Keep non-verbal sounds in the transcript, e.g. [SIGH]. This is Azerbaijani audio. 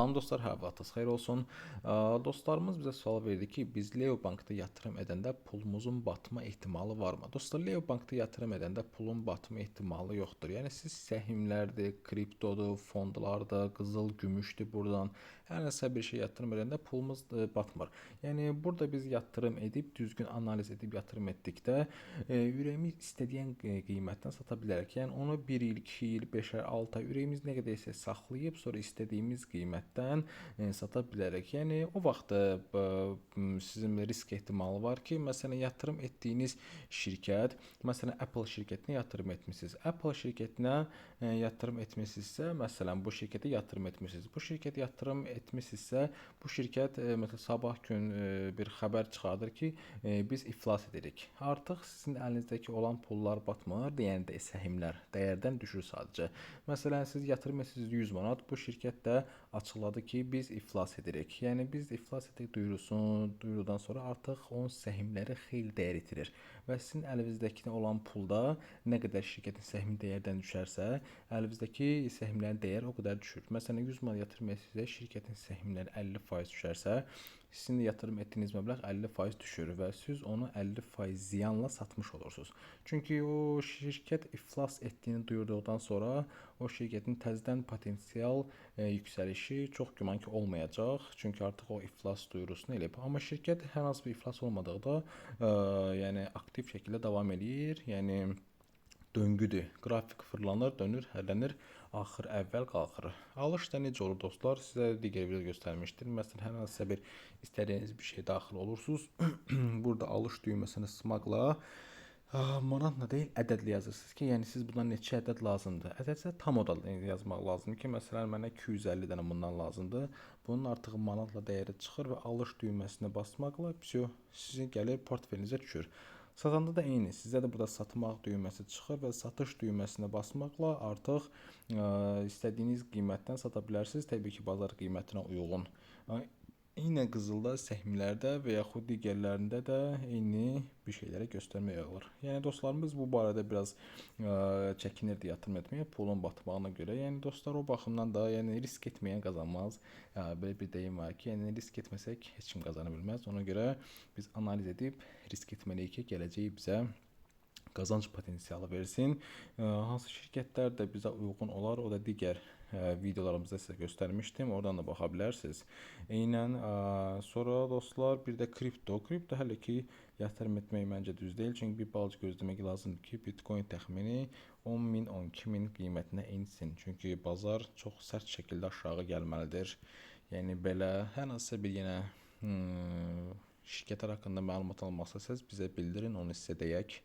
Salam dostlar, hər vaxtınız xeyir olsun. Dostlarımız bizə sual verdi ki, biz Leo Bankda yatırım edəndə pulumuzun batma ehtimalı varmı? Dostlar, Leo Bankda yatırım edəndə pulun batma ehtimalı yoxdur. Yəni siz səhmlərdir, kriptodur, fondlardır, qızıl, gümüşdür buradan hər hansı bir şey yatırım edəndə pulumuz e, batmır. Yəni burada biz yatırım edib düzgün analiz edib yatırım etdikdə e, ürəyimiz istədiyin qi- qiymətdən sata bilərik. Yəni onu 1 il, 2 il, 5 ay, 6 ay ürəyimiz nə qədər isə saxlayıb sonra istədiyimiz qiymətdən e, sata bilərik. Yəni o vaxt e, sizin risk ehtimalı var ki, məsələn yatırım etdiyiniz şirkət, məsələn Apple şirkətinə yatırım etmisiniz. Apple şirkətinə e, yatırım etmisinizsə, məsələn bu şirkətə yatırım etmisiniz. Bu şirkətə yatırım etmisinizsə, bu şirkət məsələn sabah gün bir xəbər çıxardır ki, biz iflas edirik. Artıq sizin əlinizdəki olan pullar batmır, yəni də səhmlər dəyərdən düşür sadəcə. Məsələn siz yatırım etsiniz 100 manat, bu şirkət də açıqladı ki, biz iflas edirik. Yəni biz iflas edirik duyurusun, duyurudan sonra artıq onun səhmləri xeyli dəyər itirir və sizin əlinizdəki olan pulda nə qədər şirkətin səhmi dəyərdən düşərsə, əlinizdəki səhmlərin dəyəri o qədər düşür. Məsələn 100 manat yatırım etsinizsə, şirkətin səhmləri 50% düşərsə, sizin də yatırım etdiyiniz məbləğ 50% düşür və siz onu 50% ziyanla satmış olursunuz. Çünki o şirkət iflas etdiyini duyurduqdan sonra o şirkətin təzədən potensial e, yüksəlişi çox güman ki olmayacaq. Çünki artıq o iflas duyurusunu eləyib. Amma şirkət hər hansı bir iflas olmadıqda, e, yəni aktiv şəkildə davam eləyir. Yəni döngüdür. Qrafik fırlanır, dönür, hərlənir, axır əvvəl qalxır. Alış da necə olur dostlar? Sizə digər video göstərmişdim. Məsələn, hər hansısa bir istədiyiniz bir şey daxil olursunuz. [CLEARS THROAT] Burada alış düyməsini sımaqla Ah, manatla deyil, ədədlə yazırsınız ki, yəni siz bundan neçə ədəd lazımdır? Ədədsə tam oda yazmaq lazımdır ki, məsələn mənə 250 dənə bundan lazımdır. Bunun artıq manatla dəyəri çıxır və alış düyməsinə basmaqla vsyo sizin gəlir portfelinizə düşür. Satanda da eyni. Sizə də burada satmaq düyməsi çıxır və satış düyməsinə basmaqla artıq ə, istədiyiniz qiymətdən sata bilərsiniz. Təbii ki, bazar qiymətinə uyğun. Eynən qızılda, səhmlərdə və yaxud digərlərində də eyni bir şeylərə göstərmək olur. Yəni dostlarımız bu barədə biraz ə, çəkinirdi yatırım etməyə pulun batmağına görə. Yəni dostlar o baxımdan da yəni risk etməyən qazanmaz. Ə, belə bir deyim var ki, yəni risk etməsək heç kim qazana bilməz. Ona görə biz analiz edib risk etməliyik ki, gələcəyi bizə qazanc potensialı versin. Hansı şirkətlər də bizə uyğun olar, o da digər videolarımızda sizə göstərmişdim. Oradan da baxa bilərsiniz. Eynən sonra dostlar bir də kripto. Kripto hələ ki yatırım etmək məncə düz deyil. Çünki bir balaca gözləmək lazımdır ki, Bitcoin təxmini 10 min, 12 min qiymətinə ensin. Çünki bazar çox sərt şəkildə aşağı gəlməlidir. Yəni belə hər hansısa bir yenə hmm, şirkətlər haqqında məlumat almaq istəsəz bizə bildirin, onu sizə deyək.